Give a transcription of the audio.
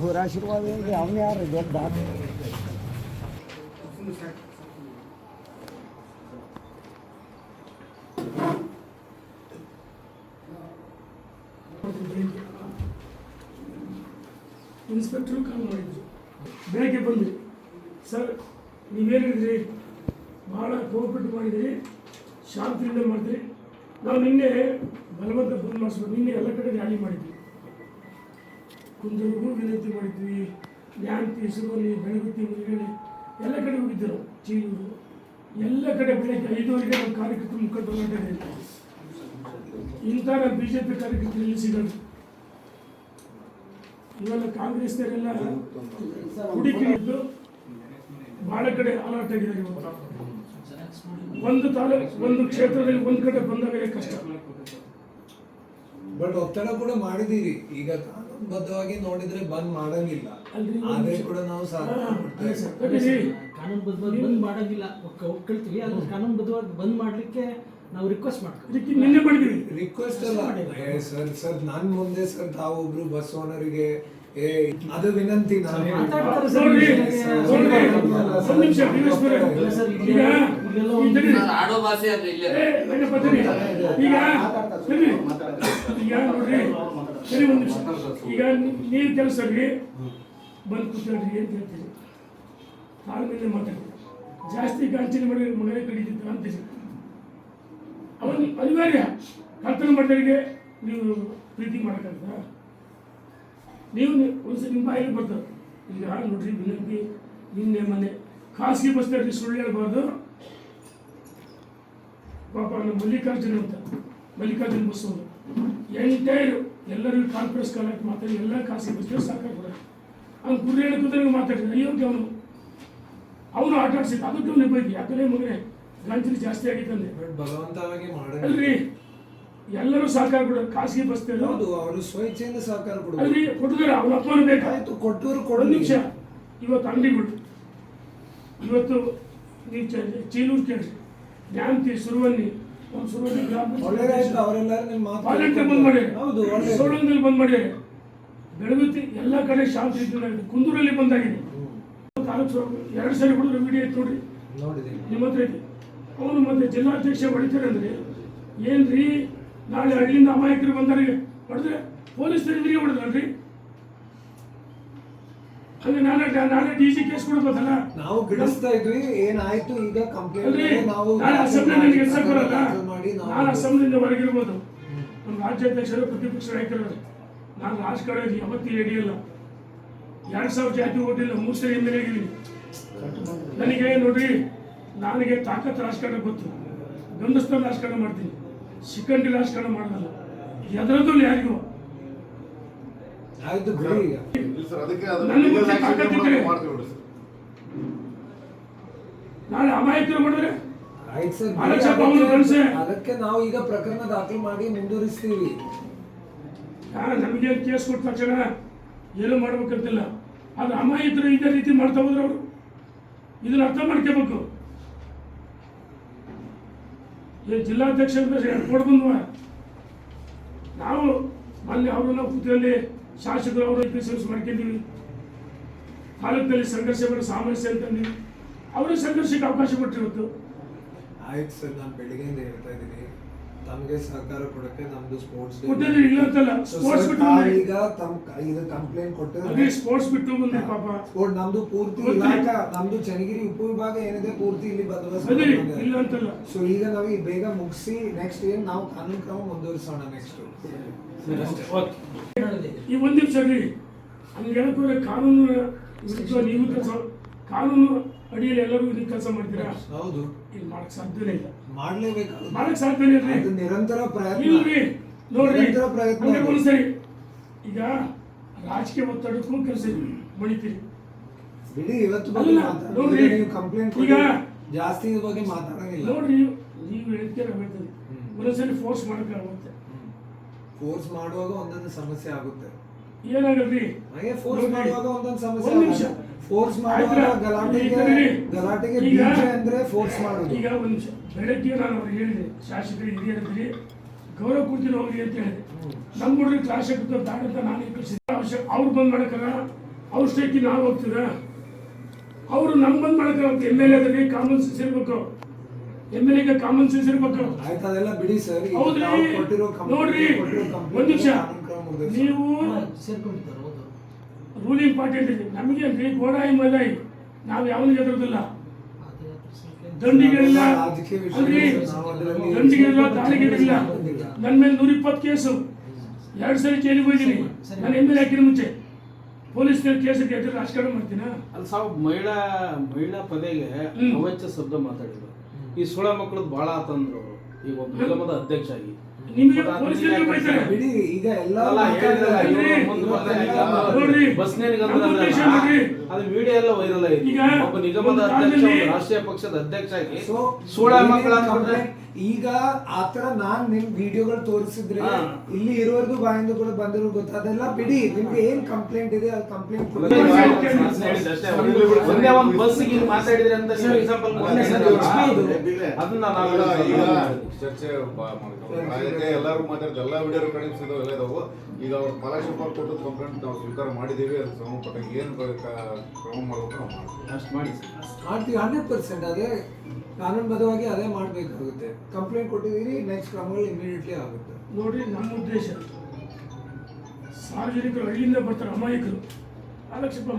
ಅವ್ರ ಆಶೀರ್ವಾದ ಇದೆ. ಅವನು ಯಾರು? ದೊಡ್ಡ ಇನ್ಸ್ಪೆಕ್ಟ್ರು ಕಾಲ್ ಮಾಡಿದ್ರು. ಬೆಳಗ್ಗೆ ಬಂದು ಸರ್, ನೀವೇನಿದ್ರಿ? ಭಾಳ ಕೋಪಟ್ಟು ಮಾಡಿದಿರಿ. ಶಾಂತಿಯಿಂದ ಮಾಡಿದ್ರಿ. ನಾವು ನಿನ್ನೆ ಬಲವಂತ ಬಂದ್ ಮಾಡಿಸ್ಬೇಕು ನಿನ್ನೆ ಎಲ್ಲ ಕಡೆ ರ್ಯಾಲಿ ಮಾಡಿದ್ವಿ. ಕುಂದೂರಿಗೂ ವಿನಂತಿ ಮಾಡಿದ್ವಿ. ನ್ಯಾಂತಿ ಹೆಸರಲ್ಲಿ ಬೆಳಗುತ್ತಿ ಮುರುಗಡೆ ಎಲ್ಲ ಕಡೆ ಹೋಗಿದ್ದರು. ಚೀನೂರು. ಎಲ್ಲ ಕಡೆ ಬೆಳಗ್ಗೆ ಐದುವರೆಗೆ ನಮ್ಮ ಕಾರ್ಯಕರ್ತರು ಮುಖಂಡರು ಹೊರಟಿದೆ ಇಂಥ ನಮ್ಮ ಬಿ ಜೆ ಪಿ ಕಾರ್ಯಕರ್ತರು ಎಲ್ಲಿ ಸಿಗಲ್ಲ. ಇವೆಲ್ಲ ಕಾಂಗ್ರೆಸ್ನವರೆಲ್ಲ ಹುಡುಕಿದ್ದು ಭಾಳ ಕಡೆ ಅಲರ್ಟ್ ಆಗಿದ್ದಾರೆ ಒಂದು ತಾಲೂಕು ಒಂದು ಕ್ಷೇತ್ರದಲ್ಲಿ ಒಂದು ಕಡೆ ಬಂದಾಗ ಕಷ್ಟ. ಬಟ್ ಒತ್ತಡ ಕೂಡ ಮಾಡಿದ್ದೀರಿ. ಈಗ ಕಾನೂನುಬದ್ಧವಾಗಿ ನೋಡಿದ್ರೆ ಬಂದ್ ಮಾಡಂಗಿಲ್ಲ. ಆದ್ರೆ ಕೂಡ ನಾವು ಸಾಲ. ಕಾನೂನುಬದ್ಧವಾಗಿ ಬಂದ್ ಮಾಡಂಗಿಲ್ಲ. ಒಪ್ಕೊಳ್ತೀವಿ ಅದು ಕಾನೂನುಬದ್ಧವಾಗಿ ಬಂದ್ ಮಾಡ್ಲಿಕ್ಕೆ ನಾವು ರಿಕ್ವೆಸ್ಟ್ ಮಾಡ್ತೀವಿ ಇದಕ್ಕೆ ನಿನ್ನೆ ಮಾಡಿದ್ವಿ ರಿಕ್ವೆಸ್ಟ್ ಅಲ್ಲ. ಏ ಸರ್ ಸರ್ ನಾನು ಮುಂದೆ ಸರ್ ತಾವೊಬ್ರು ಒಬ್ರು ಬಸ್ ಓನರಿಗೆ ಅದು ವಿನಂತಿ ಆಡೋ ಭಾಷೆ ಇಲ್ಲೇ. ಈಗ ಸರಿ. ಈಗ ನೋಡ್ರಿ. ಸರಿ ಒಂದು ನಿಮಿಷ. ಈಗ ನೀ- ನೀವು ಕೆಲಸ ರೀ ಬಂದು ಕೂತ್ಕೊಳ್ರಿ ಅಂತ ಹೇಳ್ತೀರಿ ತಾಳ್ಮೆಯಿಂದ ಮಾತಾಡಿ ಜಾಸ್ತಿ ಗಾಂಚಿನ ಮಾಡಿ ಮಗನೇ ಕಡಿತಿದ್ದ ಅಂತ ಅವನು ಅನಿವಾರ್ಯ. ಕರ್ತನ ಮಾಡಿದವರಿಗೆ ನೀವು ಪ್ರೀತಿ ಮಾಡೋಕ್ಕಂತ ನೀವು ಒಂದ್ಸರಿ ನಿಮ್ಮ ಬಾಯಲ್ಲಿ ಬರ್ತದೆ ಈಗ ನೋಡ್ರಿ ವಿನಂತಿ ನಿನ್ನೆ ಮನೆ ಖಾಸಗಿ ಬಸ್ನಲ್ಲಿ ಸುಳ್ಳು ಹೇಳ್ಬಾರ್ದು. ಪಾಪ ನಮ್ಮ ಮಲ್ಲಿಕಾರ್ಜುನ ಅಂತ ಮಲ್ಲಿಕಾರ್ಜುನ ಬಸ್ ಅವರು. ಎಂಟೈರ್ ಎಲ್ಲರಿಗೂ ಕಾನ್ಫರೆನ್ಸ್ ಕಾಲ್ ಹಾಕಿ ಮಾತಾಡಿ ಎಲ್ಲ ಖಾಸಗಿ ಬಸ್ನಲ್ಲಿ ಸಾಕಾಗ್ಬಿಡ ಅವ್ನು ಗುರಿ ಕುದುರೆ ಮಾತಾಡಿದ ಅಯ್ಯೋಗ್ಯ ಅವನು ಅವನು ಆಟ ಆಡ್ಸಿದ್ದ ಅದಕ್ಕೆ ಅವನು ಬೈದಿ ಯಾಕಂದ್ರೆ ಮಗನೇ ಗಂಟಲು ಜಾಸ್ತಿ ಆಗಿತ್ತಂದೆ ಅಲ್ರಿ? ಎಲ್ಲರೂ ಸಹಕಾರ ಕೊಡೋದು ಖಾಸಗಿ ಬಸ್ ಹೌದು ಅವರು ಸ್ವೇಚ್ಛೆಯಿಂದ ಸಹಕಾರ ಕೊಡೋದು. ಅಲ್ರಿ ಕೊಟ್ಟಿದ್ದಾರೆ ಅವನ ಅಪ್ಪನ ಬೇಕಾಯ್ತು ಕೊಟ್ಟವರು ಕೊಡೋ ನಿಮಿಷ. ಇವತ್ತು ಅಂಗಡಿಗಳು ಇವತ್ತು ನೀವು ಚೀನೂರು ಕೇಳ್ರಿ ನ್ಯಾಂತಿ ಸುರುವನ್ನಿ. ಒಂದು ಸುರುವನ್ನಿ ಒಳ್ಳೇದಾಯ್ತು ಅವರೆಲ್ಲರೂ ನಿಮ್ಮ ಮಾತು ಬಂದ್ ಮಾಡ್ಯಾರ ಹೌದು ಸೋಳಂದಲ್ಲಿ ಬಂದ್ ಮಾಡಿ. ಬೆಳಗುತ್ತಿ ಎಲ್ಲ ಕಡೆ ಶಾಂತಿ ಕುಂದೂರಲ್ಲಿ ಬಂದಾಗಿದೆ. ತಾಲೂಕು ಎರಡು ಸಲ ಹುಡುಗರು ವಿಡಿಯೋ ಐತೆ ನೋಡ್ರಿ ನಿಮ್ಮ ಹತ್ರ ಅವನು ಮತ್ತೆ ಜಿಲ್ಲಾಧ್ಯಕ್ಷ ಹೊಡಿತಾರೆ ಅಂದ್ರೆ ಏನ್ರಿ? ನಾಳೆ ಹಳ್ಳಿಯಿಂದ ಅಮಾಯಕರು ಬಂದವರಿಗೆ ಹೊಡೆದ್ರೆ ಪೊಲೀಸ್ ಎದುರಿಗೆ ಹೊಡೆದಲ್ರಿ ಅಲ್ಲಿ ನಾಳೆ ನಾಳೆ ಡಿ ಸಿ ಕೇಸ್ ಕೊಡ್ಬೋದಲ್ಲ? ನಾವು ಗಿಡಿಸ್ತಾ ಇದ್ವಿ ಏನಾಯ್ತು ಈಗ ಕಂಪ್ಲೇಂಟ್ ನಾವು ನಾಳೆ ಅಸೆಂಬ್ಲಿ ನನಗೆ ಎಲ್ಸಕ್ ಬರಲ್ಲ ನಾನು ಅಸೆಂಬ್ಲಿಯಿಂದ ಹೊರಗಿರ್ಬೋದು. ನಮ್ಮ ರಾಜ್ಯಾಧ್ಯಕ್ಷರು ಪ್ರತಿಪಕ್ಷ ನಾಯಕರು. ನಾನು ರಾಜಕಾರಣ ಯಾವತ್ತೂ ಹಿಡಿಯಲ್ಲ ಎರಡು ಸಾವಿರ ಜಾತಿ ಓಟಿಲ್ಲ ಮೂರು ಸರಿ ಎಂ ಎಲ್ ಆಗಿದ್ದೀನಿ. ನನಗೆ ನೋಡ್ರಿ ನನಗೆ ತಾಕತ್ ರಾಜಕಾರಣ ಗೊತ್ತು. ಗಂಡಸ್ತನ ರಾಜಕಾರಣ ಮಾಡ್ತೀನಿ. ಶಿಖಂಡಿ ರಾಜಕಾರಣ ಮಾಡೋದಲ್ಲ ಎದರದ್ದು ಯಾರಿಗೂ. ಆಯ್ತು ಬಿಡಿ. ಈಗ ಅದು ನಾಳೆ ಅಮಾಯಕರು ಮಾಡಿದ್ರೆ? ಆಯ್ತು ಸರ್ ಅದಕ್ಕೆ ನಾವು ಈಗ ಪ್ರಕರಣ ದಾಖಲು ಮಾಡಿ ಮುಂದುವರಿಸ್ತೀವಿ. ನಮಗೆ ಕೇಸ್ ಕೊಟ್ಟ ತಕ್ಷಣ ಏನೂ ಮಾಡ್ಬೇಕಂತಿಲ್ಲ. ಆದ್ರೆ ಅಮಾಯಕರು ಇದೇ ರೀತಿ ಮಾಡ್ತಾ ಹೋದ್ರೆ ಅವರು. ಇದನ್ನ ಅರ್ಥ ಮಾಡ್ಕೋಬೇಕು. ಈ ಜಿಲ್ಲಾಧ್ಯಕ್ಷ ಕೊಡ್ ಬಂದ್ವ. ನಾವು ಅಲ್ಲಿ ಅವರು ಹುದ್ದೆಯಲ್ಲಿ ಶಾಸಕರು ಅವರು ಸರ್ವಿಸ್ ಮಾಡ್ಕೊಂಡಿವಿ. ತಾಲೂಕಿನಲ್ಲಿ ಸಂಘರ್ಷ ಬರೋ ಸಾಮರಸ್ಯ ಅಂತಂದಿವಿ ಅವ್ರಿಗೆ ಸಂಘರ್ಷಕ್ಕೆ ಅವಕಾಶ ಕೊಟ್ಟಿರುತ್ತು ಆಯ್ತು ಸರ್, ನಾನು ಬೆಳಿಗ್ಗೆಯಿಂದ ಹೇಳ್ತಾ ಇದ್ದೀನಿ. ತಮಗೆ ಸಹಕಾರ ಕೊಡಕ್ಕೆ ನಮ್ದು ಸ್ಪೋರ್ಟ್ಸ್ ಇಲ್ಲ ಅಂತಲ್ಲ ಸ್ಪೋರ್ಟ್ಸ್ ಬಿಟ್ಟು ಬಂದ್ರಿ. ಈಗ ತಮ್ ಇದು ಕಂಪ್ಲೇಂಟ್ ಕೊಟ್ಟಿದ್ರೆ ಸ್ಪೋರ್ಟ್ಸ್ ಬಿಟ್ಟು ಬಂದ್ರೆ ಪಾಪ. ಸ್ಪೋರ್ಟ್ ನಮ್ದು ಪೂರ್ತಿ. ಇಲಾಖಾ ನಮ್ದು ಚನ್ನಗಿರಿ ಉಪವಿಭಾಗ ಏನಿದೆ ಪೂರ್ತಿ ಇಲ್ಲಿ ಬಂದೋಬಸ್ತ್ ಇಲ್ಲ ಅಂತಲ್ಲ ಸೊ ಈಗ ನಾವು ಈ ಬೇಗ ಮುಗಿಸಿ ನೆಕ್ಸ್ಟ್ ಏನ್ ನಾವು ಕಾನೂನು ಕ್ರಮ ಮುಂದುವರಿಸೋಣ ನೆಕ್ಸ್ಟ್ ಈ ಒಂದು ನಿಮಿಷ ರೀ ಹಂಗೆ ಹೇಳಕ್ಕೆ ಕಾನೂನು ವಿರುದ್ಧ ನೀವು ಕಾನೂನು ಅಡಿಯಲ್ಲಿ ಎಲ್ಲರೂ ಇದಕ್ಕೆ ಕೆಲಸ ಮಾಡ್ತೀರಾ? ಹೌದು. ಇಲ್ಲಿ ಮಾಡಕ್ ಸಾಧ್ಯನೇ ಇಲ್ಲ. ಮಾಡಲೇಬೇಕು. ಮಾಡಕ್ ಸಾಧ್ಯನೇ ಇಲ್ಲ. ಅದು ನಿರಂತರ ಪ್ರಯತ್ನ. ಇಲ್ರಿ ನೋಡ್ರಿ. ನಿರಂತರ ಪ್ರಯತ್ನ ಹಂಗೆ ಒಂದು ಒಂದ್ಸರಿ ಈಗ ರಾಜಕೀಯ ಒತ್ತಡಕ್ಕೂ ಕೆಲಸ ಮಣಿತೀರಿ. ಬಿಡಿ ಇವತ್ತು ಬಗ್ಗೆ ಅಲ್ಲ, ಮಾತಾಡಿ. ನೋಡ್ರಿ, ಈಗ ನೀವು ಕಂಪ್ಲೇಂಟ್ ಈಗ ಜಾಸ್ತಿ ಇದ್ರ ಬಗ್ಗೆ ಮಾತಾಡಂಗಿಲ್ಲ. ನೋಡ್ರಿ ನೀವು ಹೇಳ್ತೀರ ಹೇಳ್ತೀನಿ ಒಂದೊಂದ್ಸರಿ ಫೋರ್ಸ್ ಮಾಡಕ್ಕಾಗುತ್ತೆ ಫೋರ್ಸ್ ಮಾಡುವಾಗ ಒಂದೊಂದು ಸಮಸ್ಯೆ ಆಗುತ್ತೆ. ಏನಾಗಲ್ರಿ ಹಾಗೆ ಫೋರ್ಸ್ ನೋಡ್ರಿ, ಮಾಡುವಾಗ ಒಂದೊಂದು ಸಮಸ್ಯೆ ಒಂದ್ ನಿಮಿಷ. ಫೋರ್ಸ್ ಮಾಡುವಾಗ ಆಯ್ತಾ? ಗಲಾಟೆಗೆ ಈಗ ನೋಡಿ, ಗಲಾಟೆಗೆ ಈಗ- ಬೀಜ ಅಂದ್ರೆ ಫೋರ್ಸ್ ಮಾಡೋದು ಈಗ ಒಂದು ನಿಮಿಷ. ಬೆಳಗ್ಗೆ ನಾನು ಅವ್ರಿಗೆ ಹೇಳಿದೆ ಶಾಸಕರು ಹಿರಿಯರಲ್ಲಿ ಗೌರವ ಕೊಡ್ತೀನಿ ಅವ್ರಿಗೆ ಅಂತ ಹೇಳಿದೆ. ನಮ್ಮ ಹುಡುಗರು ಕ್ಲಾಸ್ ಬೇಡ ಅಂತ ನಾನು ಅವಶ್ಯ ಅವ್ರು ಬಂದ್ ಮಾಡಕ್ಕಲ್ಲ ಅವ್ರ ಸ್ಟೇಕಿ ನಾವು ಹೋಗ್ತೀರ? ಅವರು ನಮ್ ಬಂದ್ ಮಾಡಕ್ಕ ಎಂ ಎಲ್ ಎದಲ್ಲಿ ಕಾಮನ್ ಸೆನ್ಸ್ ಇರ್ಬೇಕು. ಎಂ ಎಲ್ ಎಗೆ ಕಾಮನ್ ಸೆನ್ಸ್ ಇರ್ಬೇಕು. ಆಯ್ತು ಅದೆಲ್ಲ ಬಿಡಿ ಸರ್ ಹೌದ್ರಿ? ತಾವು ಕೊಟ್ಟಿರೋ ಕಂಪ್ಲೇಂಟ್- ನೋಡ್ರಿ. ಕೊಟ್ಟಿರೋ ಒಂದ್ ನಿಮಿಷ. ನೀವು ಸೇರ್ಕೊಂಡಿದ್ದಾರೆ ಹೌದು ರೂಲಿಂಗ್ ಪಾರ್ಟಿ ಇದೆ ನಮಗೆ ಗೋಡಾಯಿ ಮದಾಯಿ ನಾವು ಯಾವನಿಗೆ ಎದುರುದಿಲ್ಲ. ದಂಡಿಗೆಲ್ಲ ರಾಜಕೀಯ ವಿಷಯ ಅಲ್ರಿ ನಾವು ಅದರಲ್ಲಿ ನನ್ನ ಮೇಲೆ ನೂರ ಇಪ್ಪತ್ತು ಕೇಸು. ಎರಡು ಸರಿ ಜೈಲಿಗೆ ಹೋಗಿದ್ದೀನಿ. ನಾನು ಎಂ ಎಲ್ ಹಾಕಿದ ಮುಂಚೆ. ಪೊಲೀಸ್ನವ್ರು ಕೇಸ್ ಅಷ್ಟು ರಾಜಕಾರಣ ಮಾಡ್ತೀನಾ ಅಲ್ಲಿ ಸಾವು ಮಹಿಳಾ ಮಹಿಳಾ ಪದೆಗೆ ಹ್ಮ್. ಅವಾಚ್ಯ ಶಬ್ದ ಮಾತಾಡಿದ್ರು. ಈ ಸುಳ ಮಕ್ಕಳದ್ದು ಭಾಳ ಆತಂದ್ರು ಈಗ ಒಬ್ಬ ನಿಗಮದ ಅಧ್ಯಕ್ಷ ಆಗಿ. ನಿಮಗೆ ಮತ್ತೆ ಪೊಲೀಸರಿಗೆ ಬೈತಾರೆ ಬಿಡಿ ಈಗ ಎಲ್ಲ ನೋಡ್ರಿ. ಅದು ವಿಡಿಯೋ ಎಲ್ಲ ವೈರಲ್ ಒಬ್ಬ ನಿಗಮದ ಅಧ್ಯಕ್ಷ ರಾಷ್ಟ್ರೀಯ ಪಕ್ಷದ ಅಧ್ಯಕ್ಷ ಆಗಿ ಸುಳ ಮಕ್ಕಳ ಈಗ ಆತರ ನಾನ್ ನಿಮ್ ವಿಡಿಯೋಗಳು ತೋರಿಸಿದ್ರೆ ಇಲ್ಲಿ ಇರೋರ್ಗು ಬಾಯಿಂದ ಕೂಡ ಬಂದಿರೋ ಗೊತ್ತಾದೆಲ್ಲ ಬಿಡಿ ನಿಮ್ಗೆ ಏನ್ ಕಂಪ್ಲೇಂಟ್ ಇದೆ ಅದು ಕಂಪ್ಲೇಂಟ್ ಒಂದೇ ಒಂದೇ ಹಿಂಗ್ ಮಾತಾಡಿದ್ರೆ ಅಂತ ಎಕ್ಸಾಂಪಲ್ ಅದನ್ನ ನಾವು ಚರ್ಚೆ ಎಲ್ಲರೂ ಮಾತಾಡಿದ ಎಲ್ಲ ವಿಡಿಯೋ ರೆಕಾರ್ಡಿಂಗ್ಸ್ ಇದಾವೆ ಎಲ್ಲ ಇದಾವೆ. ಈಗ ಅವ್ರು ಪಾಲಾಕ್ಷ ಕೊಟ್ಟದ್ದು ಕಂಪ್ಲೇಂಟ್ ನಾವು ಸ್ವೀಕಾರ ಮಾಡಿದ್ದೀವಿ ಅದು ಸಂಬಂಧಪಟ್ಟ ಏನು ಕ್ರಮ ಮಾಡಬೇಕು ನಾವು ಮಾಡ್ತೀವಿ. ಅಷ್ಟು ಮಾಡಿ ಮಾಡ್ತೀವಿ ಹಂಡ್ರೆಡ್ ಪರ್ಸೆಂಟ್ ಅದೇ ಕಾನೂನುಬದ್ಧವಾಗಿ ಅದೇ ಮಾಡಬೇಕಾಗುತ್ತೆ. ಕಂಪ್ಲೇಂಟ್ ಕೊಟ್ಟಿದ್ದೀರಿ ನೆಕ್ಸ್ಟ್ ಕ್ರಮಗಳು ಇಮಿಡಿಯೇಟ್ಲಿ ಆಗುತ್ತೆ. ನೋಡಿ ನಮ್ಮ ಉದ್ದೇಶ. ಸಾರ್ವಜನಿಕರು ಹಳ್ಳಿಯಿಂದ ಬರ್ತಾರೆ ಅಮಾಯಕರು. ಆ ಸ್ವಲ್ಪ